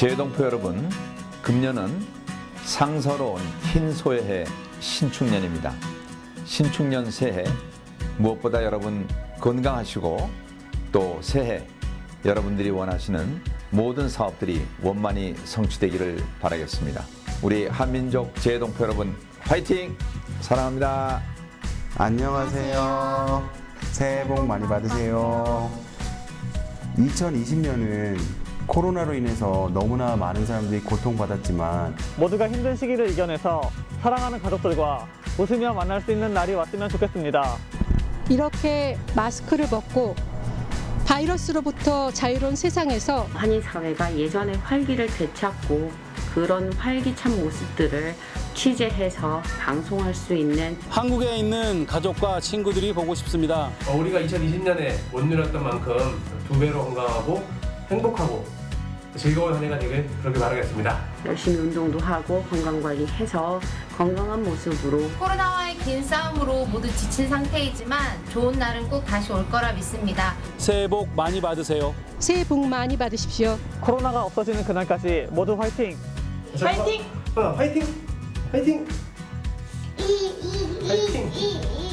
제동포 여러분, 금년은 상서로운 흰 소해해 신축년입니다. 신축년 새해 무엇보다 여러분 건강하시고 또 새해 여러분들이 원하시는 모든 사업들이 원만히 성취되기를 바라겠습니다. 우리 한민족 제동포 여러분 화이팅! 사랑합니다. 안녕하세요. 새해 복 많이 받으세요. 2020년은 코로나로 인해서 너무나 많은 사람들이 고통받았지만 모두가 힘든 시기를 이겨내서 사랑하는 가족들과 웃으며 만날 수 있는 날이 왔으면 좋겠습니다. 이렇게 마스크를 벗고 바이러스로부터 자유로운 세상에서 한인 사회가 예전의 활기를 되찾고 그런 활기찬 모습들을 취재해서 방송할 수 있는 한국에 있는 가족과 친구들이 보고 싶습니다. 어, 우리가 2020년에 못 누렸던 만큼 두 배로 건강하고 행복하고 즐거운 한 해가 되길 그렇게 바라겠습니다. 열심히 운동도 하고 건강관리해서 건강한 모습으로 코로나와의 긴 싸움으로 모두 지친 상태이지만 좋은 날은 꼭 다시 올 거라 믿습니다. 새해 복 많이 받으세요. 새해 복 많이 받으십시오. 코로나가 없어지는 그날까지 모두 화이팅! 파이팅! 어, 이, 파이팅! 이, 이.